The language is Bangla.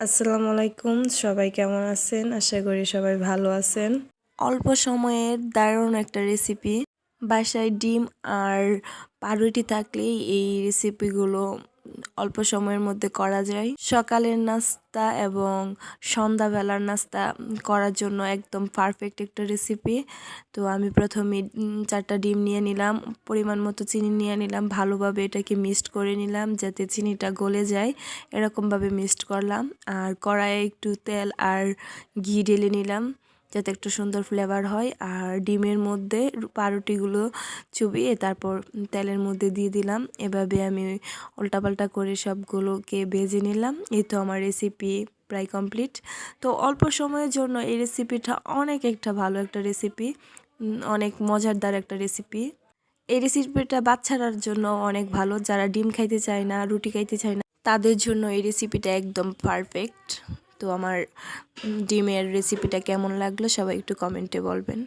আসসালামু আলাইকুম সবাই কেমন আছেন? আশা করি সবাই ভালো আছেন। অল্প সময়ের দারুণ একটা রেসিপি বাসায় ডিম আর পাউরুটি থাকলেই এই রেসিপিগুলো অল্প সময়ের মধ্যে করা যায়। সকালের নাস্তা এবং সন্ধ্যাবেলার নাস্তা করার জন্য একদম পারফেক্ট একটা রেসিপি তো আমি প্রথমে চারটা ডিম নিয়ে নিলাম, পরিমাণ মতো চিনি নিয়ে নিলাম, ভালোভাবে এটাকে মিক্সড করে নিলাম যাতে চিনিটা গলে যায়। এরকমভাবে মিক্সড করলাম আর কড়াইয়ে একটু তেল আর ঘি ঢেলে নিলাম। যাতে একটু সুন্দর ফ্লেভার হয়। আর ডিমের মধ্যে পাউরুটিগুলো চুবিয়ে তারপর তেলের মধ্যে দিয়ে দিলাম। এভাবে আমি উল্টাপাল্টা করে সবগুলোকে ভেজে নিলাম। এই তো আমার রেসিপি প্রায় কমপ্লিট তো অল্প সময়ের জন্য এই রেসিপিটা অনেক একটা ভালো একটা রেসিপি অনেক মজারদার একটা রেসিপি এই রেসিপিটা বাচ্চারার জন্য অনেক ভালো। যারা ডিম খাইতে চায় না, রুটি খাইতে চায় না, তাদের জন্য এই রেসিপিটা একদম পারফেক্ট তো আমার ডিমের রেসিপিটা কেমন লাগল সবাই একটু কমেন্টে বলবেন।